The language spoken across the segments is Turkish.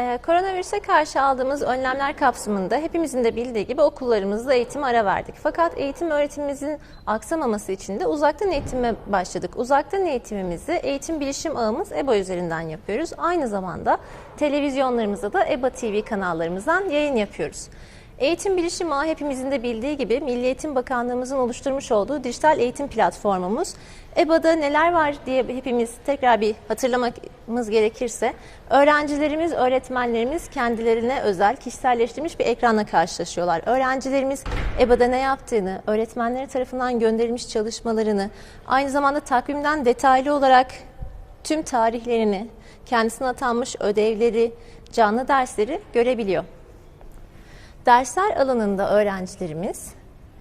Ee, koronavirüse karşı aldığımız önlemler kapsamında hepimizin de bildiği gibi okullarımızda eğitim ara verdik. Fakat eğitim öğretimimizin aksamaması için de uzaktan eğitime başladık. Uzaktan eğitimimizi eğitim bilişim ağımız EBA üzerinden yapıyoruz. Aynı zamanda televizyonlarımızda da EBA TV kanallarımızdan yayın yapıyoruz. Eğitim Bilişim Ağı hepimizin de bildiği gibi Milli Eğitim Bakanlığımızın oluşturmuş olduğu dijital eğitim platformumuz. EBA'da neler var diye hepimiz tekrar bir hatırlamamız gerekirse öğrencilerimiz, öğretmenlerimiz kendilerine özel kişiselleştirilmiş bir ekranla karşılaşıyorlar. Öğrencilerimiz EBA'da ne yaptığını, öğretmenleri tarafından gönderilmiş çalışmalarını, aynı zamanda takvimden detaylı olarak tüm tarihlerini, kendisine atanmış ödevleri, canlı dersleri görebiliyor. Dersler alanında öğrencilerimiz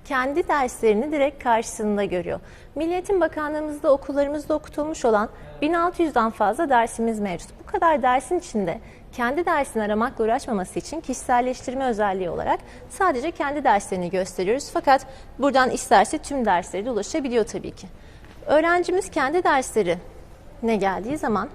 kendi derslerini direkt karşısında görüyor. Milli Eğitim Bakanlığımızda okullarımızda okutulmuş olan 1600'den fazla dersimiz mevcut. Bu kadar dersin içinde kendi dersini aramakla uğraşmaması için kişiselleştirme özelliği olarak sadece kendi derslerini gösteriyoruz. Fakat buradan isterse tüm derslere de ulaşabiliyor tabii ki. Öğrencimiz kendi dersleri ne geldiği zaman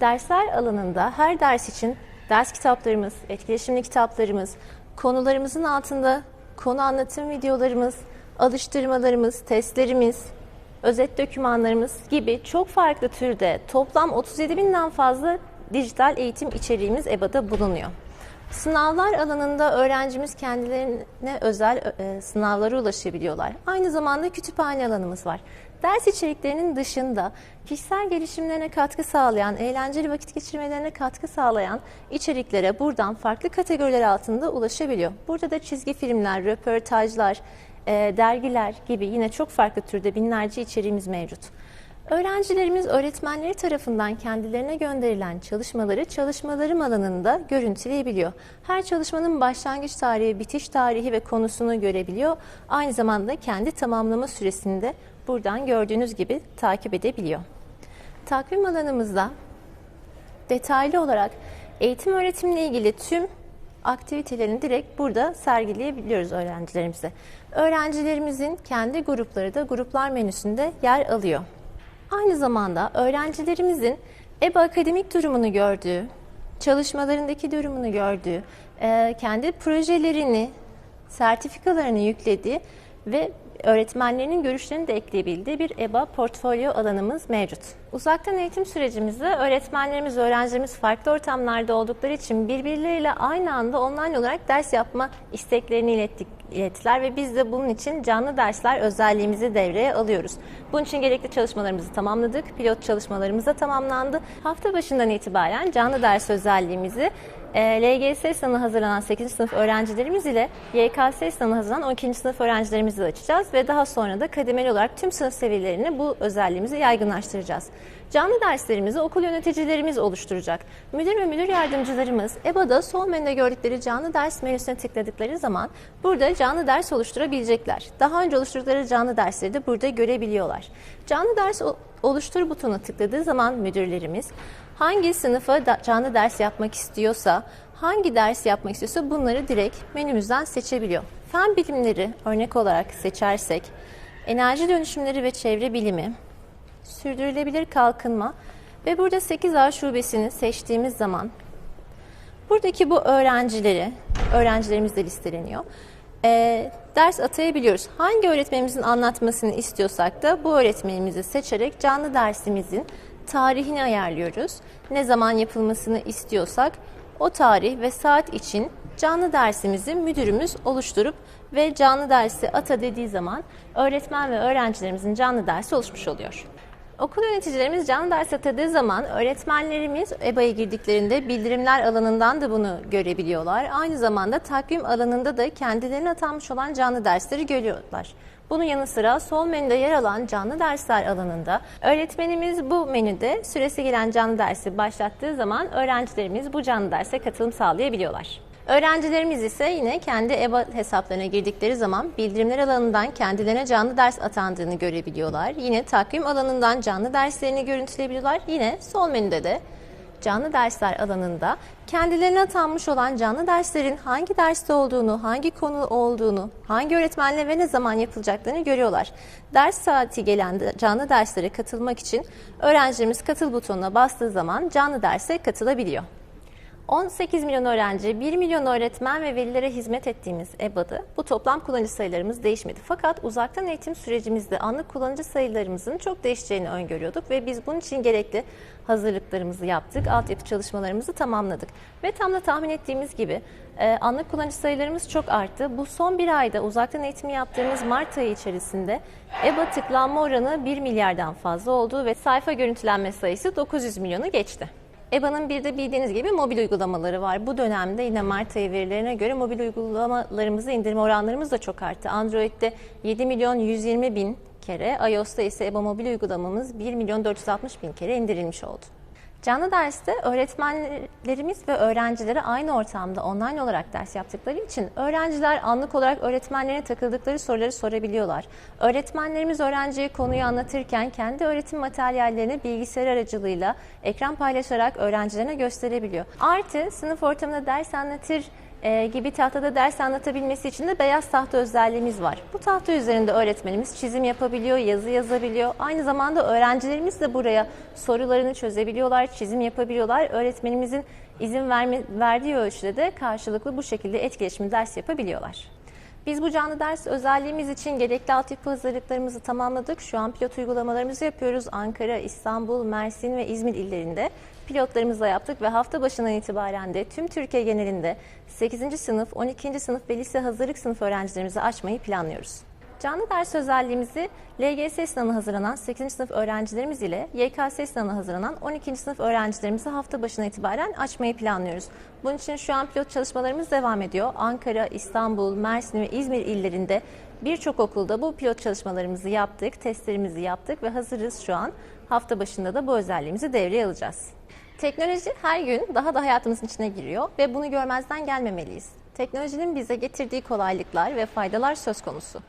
dersler alanında her ders için ders kitaplarımız, etkileşimli kitaplarımız, konularımızın altında konu anlatım videolarımız, alıştırmalarımız, testlerimiz, özet dokümanlarımız gibi çok farklı türde toplam 37 binden fazla dijital eğitim içeriğimiz EBA'da bulunuyor. Sınavlar alanında öğrencimiz kendilerine özel e, sınavlara ulaşabiliyorlar. Aynı zamanda kütüphane alanımız var. Ders içeriklerinin dışında kişisel gelişimlerine katkı sağlayan, eğlenceli vakit geçirmelerine katkı sağlayan içeriklere buradan farklı kategoriler altında ulaşabiliyor. Burada da çizgi filmler, röportajlar, e, dergiler gibi yine çok farklı türde binlerce içeriğimiz mevcut. Öğrencilerimiz öğretmenleri tarafından kendilerine gönderilen çalışmaları çalışmalarım alanında görüntüleyebiliyor. Her çalışmanın başlangıç tarihi, bitiş tarihi ve konusunu görebiliyor. Aynı zamanda kendi tamamlama süresinde buradan gördüğünüz gibi takip edebiliyor. Takvim alanımızda detaylı olarak eğitim öğretimle ilgili tüm aktivitelerini direkt burada sergileyebiliyoruz öğrencilerimize. Öğrencilerimizin kendi grupları da gruplar menüsünde yer alıyor. Aynı zamanda öğrencilerimizin EBA akademik durumunu gördüğü, çalışmalarındaki durumunu gördüğü, e, kendi projelerini, sertifikalarını yüklediği ve öğretmenlerinin görüşlerini de ekleyebildiği bir EBA portfolyo alanımız mevcut. Uzaktan eğitim sürecimizde öğretmenlerimiz, öğrencilerimiz farklı ortamlarda oldukları için birbirleriyle aynı anda online olarak ders yapma isteklerini ilettik, ilettiler ve biz de bunun için canlı dersler özelliğimizi devreye alıyoruz. Bunun için gerekli çalışmalarımızı tamamladık. Pilot çalışmalarımız da tamamlandı. Hafta başından itibaren canlı ders özelliğimizi LGS sınavına hazırlanan 8. sınıf öğrencilerimiz ile YKS sınavına hazırlanan 12. sınıf öğrencilerimizle açacağız ve daha sonra da kademeli olarak tüm sınıf seviyelerini bu özelliğimizi yaygınlaştıracağız. Canlı derslerimizi okul yöneticilerimiz oluşturacak. Müdür ve müdür yardımcılarımız EBA'da sol menüde gördükleri canlı ders menüsüne tıkladıkları zaman burada canlı ders oluşturabilecekler. Daha önce oluşturdukları canlı dersleri de burada görebiliyorlar. Canlı ders oluştur butonuna tıkladığı zaman müdürlerimiz hangi sınıfa da canlı ders yapmak istiyorsa, hangi ders yapmak istiyorsa bunları direkt menümüzden seçebiliyor. Fen bilimleri örnek olarak seçersek, enerji dönüşümleri ve çevre bilimi, sürdürülebilir kalkınma ve burada 8A şubesini seçtiğimiz zaman buradaki bu öğrencileri, öğrencilerimiz de listeleniyor. E, ders atayabiliyoruz. Hangi öğretmenimizin anlatmasını istiyorsak da bu öğretmenimizi seçerek canlı dersimizin tarihini ayarlıyoruz. Ne zaman yapılmasını istiyorsak o tarih ve saat için canlı dersimizi müdürümüz oluşturup ve canlı dersi ata dediği zaman öğretmen ve öğrencilerimizin canlı dersi oluşmuş oluyor. Okul yöneticilerimiz canlı ders atadığı zaman öğretmenlerimiz EBA'ya girdiklerinde bildirimler alanından da bunu görebiliyorlar. Aynı zamanda takvim alanında da kendilerine atanmış olan canlı dersleri görüyorlar. Bunun yanı sıra sol menüde yer alan canlı dersler alanında öğretmenimiz bu menüde süresi gelen canlı dersi başlattığı zaman öğrencilerimiz bu canlı derse katılım sağlayabiliyorlar. Öğrencilerimiz ise yine kendi EBA hesaplarına girdikleri zaman bildirimler alanından kendilerine canlı ders atandığını görebiliyorlar. Yine takvim alanından canlı derslerini görüntüleyebiliyorlar. Yine sol menüde de canlı dersler alanında kendilerine atanmış olan canlı derslerin hangi derste olduğunu, hangi konu olduğunu, hangi öğretmenle ve ne zaman yapılacaklarını görüyorlar. Ders saati gelen canlı derslere katılmak için öğrencilerimiz katıl butonuna bastığı zaman canlı derse katılabiliyor. 18 milyon öğrenci, 1 milyon öğretmen ve velilere hizmet ettiğimiz EBA'da bu toplam kullanıcı sayılarımız değişmedi. Fakat uzaktan eğitim sürecimizde anlık kullanıcı sayılarımızın çok değişeceğini öngörüyorduk ve biz bunun için gerekli hazırlıklarımızı yaptık, altyapı çalışmalarımızı tamamladık. Ve tam da tahmin ettiğimiz gibi e, anlık kullanıcı sayılarımız çok arttı. Bu son bir ayda uzaktan eğitimi yaptığımız Mart ayı içerisinde EBA tıklanma oranı 1 milyardan fazla oldu ve sayfa görüntülenme sayısı 900 milyonu geçti. EBA'nın bir de bildiğiniz gibi mobil uygulamaları var. Bu dönemde yine Mart ayı verilerine göre mobil uygulamalarımızı indirme oranlarımız da çok arttı. Android'de 7 milyon 120 bin kere, iOS'ta ise EBA mobil uygulamamız 1 milyon 460 bin kere indirilmiş oldu. Canlı derste öğretmenlerimiz ve öğrencileri aynı ortamda online olarak ders yaptıkları için öğrenciler anlık olarak öğretmenlerine takıldıkları soruları sorabiliyorlar. Öğretmenlerimiz öğrenciye konuyu anlatırken kendi öğretim materyallerini bilgisayar aracılığıyla ekran paylaşarak öğrencilerine gösterebiliyor. Artı sınıf ortamında ders anlatır e, gibi tahtada ders anlatabilmesi için de beyaz tahta özelliğimiz var. Bu tahta üzerinde öğretmenimiz çizim yapabiliyor, yazı yazabiliyor. Aynı zamanda öğrencilerimiz de buraya sorularını çözebiliyorlar, çizim yapabiliyorlar. Öğretmenimizin izin verme, verdiği ölçüde de karşılıklı bu şekilde etkileşimli ders yapabiliyorlar. Biz bu canlı ders özelliğimiz için gerekli altyapı hazırlıklarımızı tamamladık. Şu an pilot uygulamalarımızı yapıyoruz. Ankara, İstanbul, Mersin ve İzmir illerinde pilotlarımızla yaptık ve hafta başından itibaren de tüm Türkiye genelinde 8. sınıf, 12. sınıf ve lise hazırlık sınıf öğrencilerimizi açmayı planlıyoruz. Canlı ders özelliğimizi LGS sınavına hazırlanan 8. sınıf öğrencilerimiz ile YKS sınavına hazırlanan 12. sınıf öğrencilerimizi hafta başına itibaren açmayı planlıyoruz. Bunun için şu an pilot çalışmalarımız devam ediyor. Ankara, İstanbul, Mersin ve İzmir illerinde birçok okulda bu pilot çalışmalarımızı yaptık, testlerimizi yaptık ve hazırız şu an. Hafta başında da bu özelliğimizi devreye alacağız. Teknoloji her gün daha da hayatımızın içine giriyor ve bunu görmezden gelmemeliyiz. Teknolojinin bize getirdiği kolaylıklar ve faydalar söz konusu.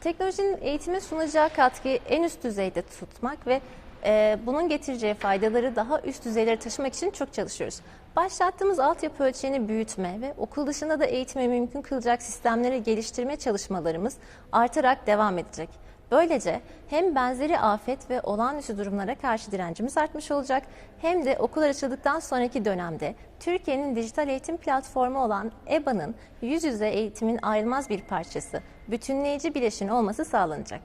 Teknolojinin eğitime sunacağı katkıyı en üst düzeyde tutmak ve e, bunun getireceği faydaları daha üst düzeylere taşımak için çok çalışıyoruz. Başlattığımız altyapı ölçeğini büyütme ve okul dışında da eğitimi mümkün kılacak sistemleri geliştirme çalışmalarımız artarak devam edecek. Böylece hem benzeri afet ve olağanüstü durumlara karşı direncimiz artmış olacak hem de okullar açıldıktan sonraki dönemde Türkiye'nin dijital eğitim platformu olan EBA'nın yüz yüze eğitimin ayrılmaz bir parçası, bütünleyici bileşini olması sağlanacak.